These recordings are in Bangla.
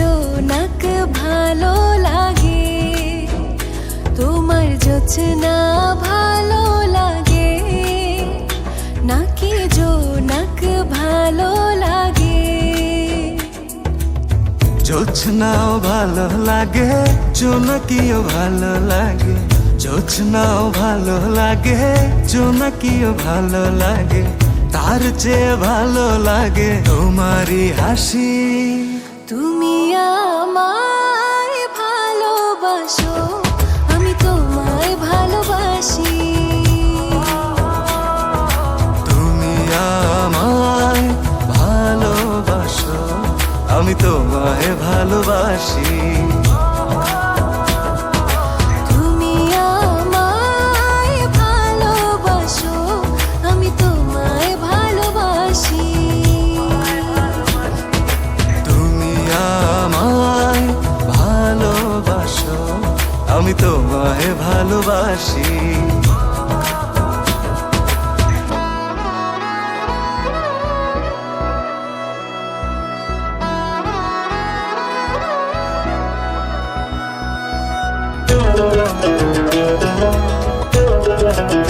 রৌনক ভালো লাগে তোমার জোৎস্না ভালো লাগে নাকি জোনক ভালো লাগে জোৎস্নাও ভালো লাগে জোনকিও ভালো লাগে জোৎস্নাও ভালো লাগে জোনকিও ভালো লাগে তার চেয়ে ভালো লাগে তোমারই হাসি তুমি আমায় ভালোবাসো আমি তোমায় ভালোবাসি। তুমি আমায় ভালোবাসো আমি তোমায় ভালোবাসি। প্রতিদিন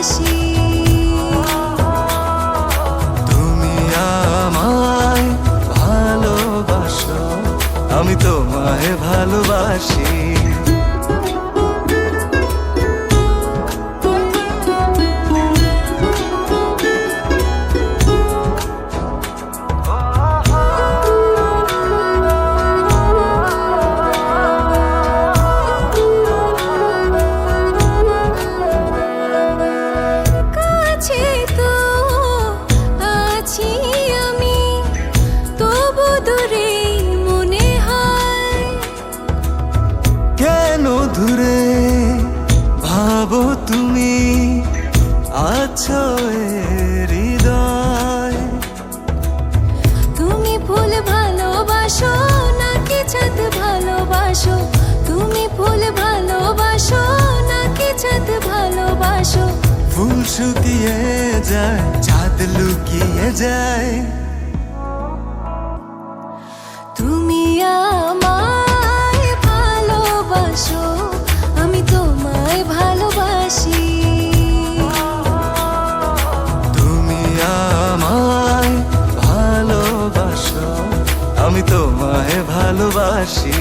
ভালোবাসি। তুমি আমায় ভালোবাসো আমি তোমায় ভালোবাসি। কেন দূরে ভাবো তুমি আছো হৃদয়। তুমি ফুল ভালোবাসো নাকি ছাদ ভালোবাসো? তুমি ফুল ভালোবাসো নাকি ছাদ ভালোবাসো? ফুল শুকিয়ে যায় চাঁদ লুকিয়ে যায়। আমি তোমায় ভালোবাসি।